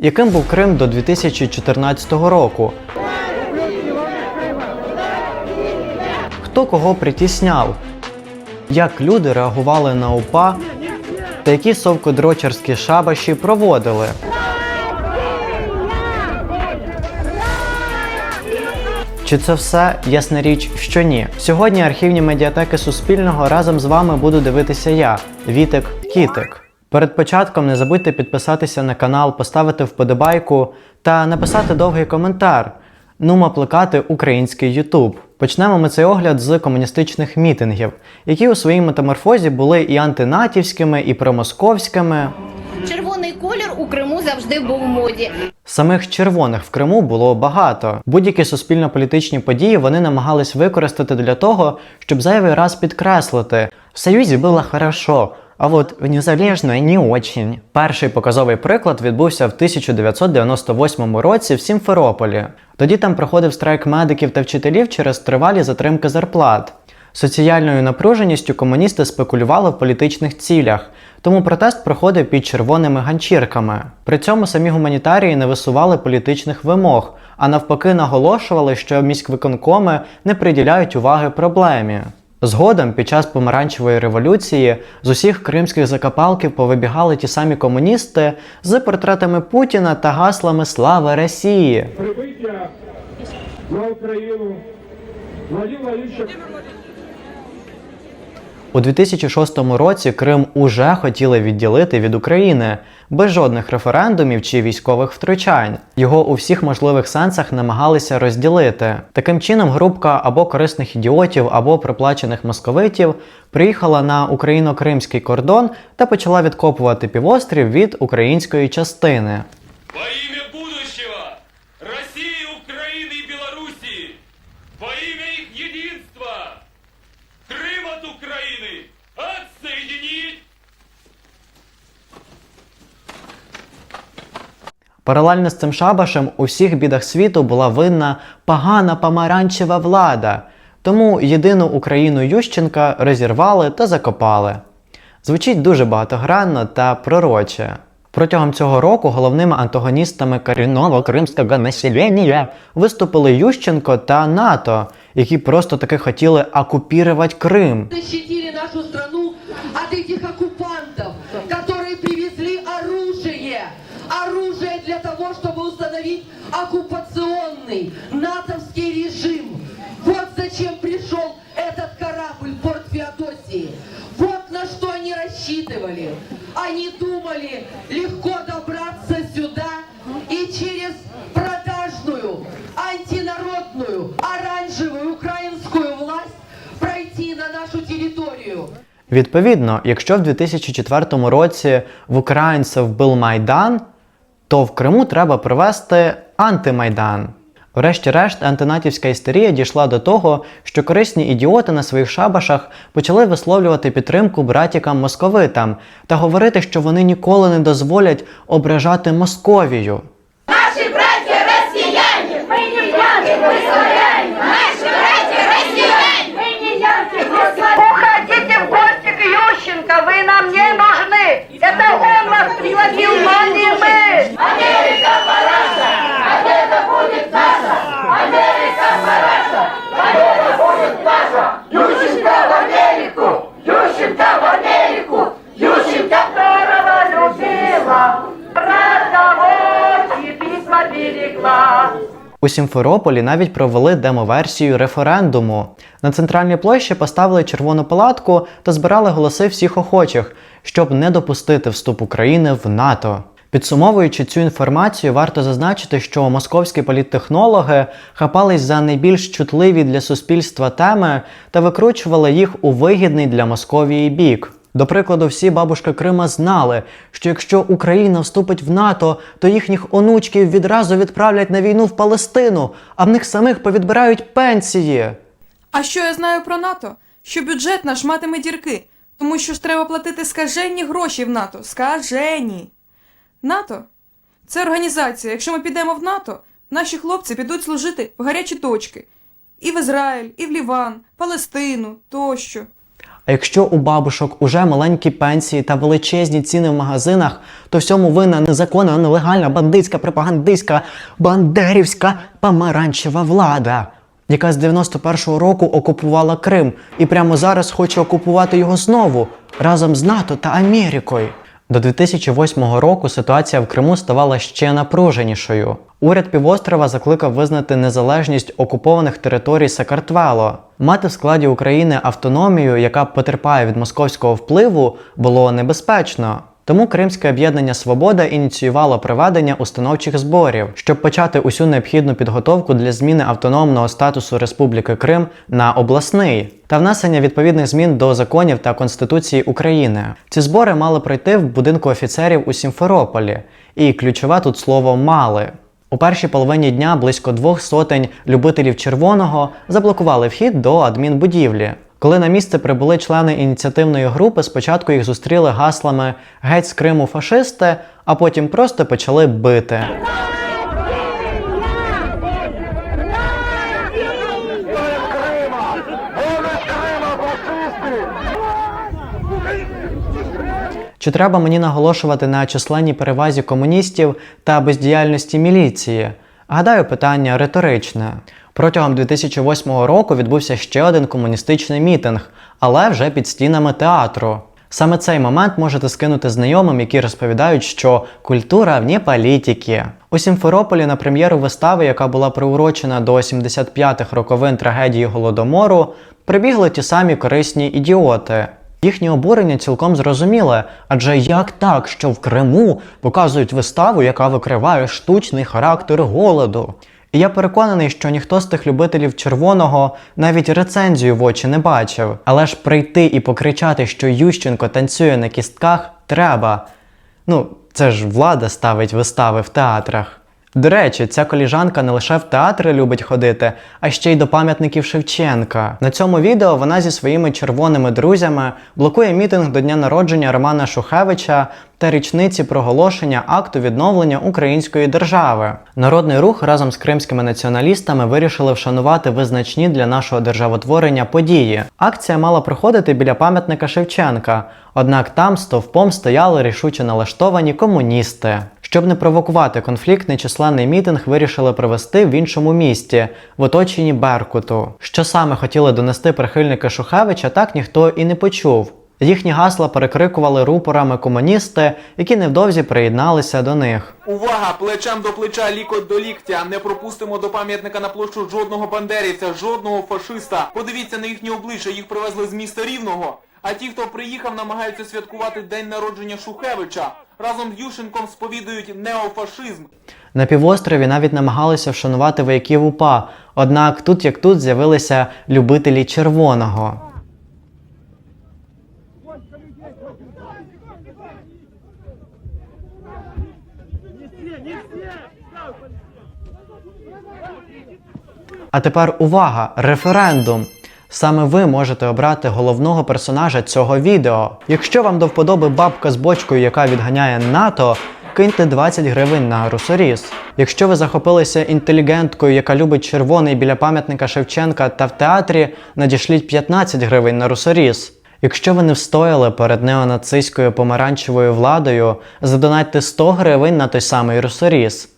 Яким був Крим до 2014 року? Хто кого притісняв? Як люди реагували на УПА та які совкодрочерські шабаші проводили? Чи це все? Ясна річ, що ні. Сьогодні архівні медіатеки Суспільного разом з вами буду дивитися я, Вітик Кітик. Перед початком не забудьте підписатися на канал, поставити вподобайку та написати довгий коментар. Нумо плекати український Ютуб. Почнемо ми цей огляд з комуністичних мітингів, які у своїй метаморфозі були і антинатівськими, і промосковськими. Червоний колір у Криму завжди був у моді. Самих червоних в Криму було багато. Будь-які суспільно-політичні події вони намагались використати для того, щоб зайвий раз підкреслити: в Союзі було хорошо, а от в незалежної не очень. Перший показовий приклад відбувся в 1998 році в Сімферополі. Тоді там проходив страйк медиків та вчителів через тривалі затримки зарплат. Соціальною напруженістю комуністи спекулювали в політичних цілях, тому протест проходив під червоними ганчірками. При цьому самі гуманітарії не висували політичних вимог, а навпаки наголошували, що міськвиконкоми не приділяють уваги проблемі. Згодом, під час помаранчевої революції, з усіх кримських закапалків повибігали ті самі комуністи з портретами Путіна та гаслами Слава Росії. прибиття на Україну Владимира Владимировича У 2006 році Крим уже хотіли відділити від України без жодних референдумів чи військових втручань. Його у всіх можливих сенсах намагалися розділити. Таким чином, групка або корисних ідіотів, або проплачених московитів приїхала на україно-кримський кордон та почала відкопувати півострів від української частини. Паралельно з цим шабашем у всіх бідах світу була винна погана помаранчева влада, тому єдину Україну Ющенка розірвали та закопали. Звучить дуже багатогранно та пророче. Протягом цього року головними антагоністами корінного кримського населення виступили Ющенко та НАТО, які просто таки хотіли окупірувати Крим. защитили нашу страну от этих оккупантов, которые привезли оружие. Оружие для того, чтобы установить оккупационный натовский режим. Вот зачем пришел этот корабль в порт Феодосии. Вот на что они рассчитывали. Они думали легко добраться сюда и через продажную, антинародную, оранжевую украинскую власть пройти на нашу территорию. Відповідно, якщо в 2004 році в українців був Майдан, то в Криму треба провести антимайдан. Врешті-решт, антинатівська істерія дійшла до того, що корисні ідіоти на своїх шабашах почали висловлювати підтримку братікам московитам та говорити, що вони ніколи не дозволять ображати Московію. Наші браття росіяни, ми не брати, мы У Сімферополі навіть провели демоверсію референдуму. На центральній площі поставили червону палатку та збирали голоси всіх охочих, щоб не допустити вступ України в НАТО. Підсумовуючи цю інформацію, варто зазначити, що московські політтехнологи хапались за найбільш чутливі для суспільства теми та викручували їх у вигідний для Московії бік. До прикладу, всі бабушки Крима знали, що якщо Україна вступить в НАТО, то їхніх онучків відразу відправлять на війну в Палестину, а в них самих повідбирають пенсії. А що я знаю про НАТО? Що бюджет наш матиме дірки, тому що ж треба платити скажені гроші в НАТО. Скажені. НАТО це організація. Якщо ми підемо в НАТО, наші хлопці підуть служити в гарячі точки. І в Ізраїль, і в Ліван, Палестину тощо. А якщо у бабушок уже маленькі пенсії та величезні ціни в магазинах, то всьому винна незаконна, нелегальна, бандитська, пропагандистська, бандерівська помаранчева влада, яка з 91-го року окупувала Крим і прямо зараз хоче окупувати його знову разом з НАТО та Америкою. До 2008 року ситуація в Криму ставала ще напруженішою. Уряд півострова закликав визнати незалежність окупованих територій Сакартвело. Мати в складі України автономію, яка потерпає від московського впливу, було небезпечно. Тому Кримське об'єднання Свобода ініціювало проведення установчих зборів, щоб почати усю необхідну підготовку для зміни автономного статусу Республіки Крим на обласний та внесення відповідних змін до законів та Конституції України. Ці збори мали пройти в будинку офіцерів у Сімферополі, і ключове тут слово мали. У першій половині дня близько двох сотень любителів червоного заблокували вхід до адмінбудівлі. Коли на місце прибули члени ініціативної групи, спочатку їх зустріли гаслами Геть з Криму фашисти, а потім просто почали бити. Чи треба мені наголошувати на численній перевазі комуністів та бездіяльності міліції? Гадаю, питання риторичне. Протягом 2008 року відбувся ще один комуністичний мітинг, але вже під стінами театру. Саме цей момент можете скинути знайомим, які розповідають, що культура вне політики. У Сімферополі на прем'єру вистави, яка була приурочена до 75-х роковин трагедії Голодомору, прибігли ті самі корисні ідіоти. Їхнє обурення цілком зрозуміле, адже як так, що в Криму показують виставу, яка викриває штучний характер голоду. І я переконаний, що ніхто з тих любителів червоного навіть рецензію в очі не бачив. Але ж прийти і покричати, що Ющенко танцює на кістках, треба. Ну, це ж влада ставить вистави в театрах. До речі, ця коліжанка не лише в театри любить ходити, а ще й до пам'ятників Шевченка. На цьому відео вона зі своїми червоними друзями блокує мітинг до дня народження Романа Шухевича та річниці проголошення акту відновлення української держави. Народний рух разом з кримськими націоналістами вирішили вшанувати визначні для нашого державотворення події. Акція мала проходити біля пам'ятника Шевченка, однак там стовпом стояли рішуче налаштовані комуністи. Щоб не провокувати конфлікт, нечисленний мітинг вирішили провести в іншому місті, в оточенні Беркуту. Що саме хотіли донести прихильники Шухевича, так ніхто і не почув. Їхні гасла перекрикували рупорами комуністи, які невдовзі приєдналися до них. Увага! Плечем до плеча, лікоть до ліктя. Не пропустимо до пам'ятника на площу жодного бандерівця, жодного фашиста. Подивіться на їхні обличчя, їх привезли з міста Рівного. А ті, хто приїхав, намагаються святкувати день народження Шухевича. Разом з Ющенком сповідують неофашизм. На півострові навіть намагалися вшанувати вояків УПА, однак тут як тут з'явилися любителі червоного. А тепер увага! Референдум! Саме ви можете обрати головного персонажа цього відео. Якщо вам до вподоби бабка з бочкою, яка відганяє НАТО, киньте 20 гривень на русоріз. Якщо ви захопилися інтелігенткою, яка любить червоний біля пам'ятника Шевченка та в театрі, надішліть 15 гривень на русоріз. Якщо ви не встояли перед неонацистською помаранчевою владою, задонатьте 100 гривень на той самий русоріз.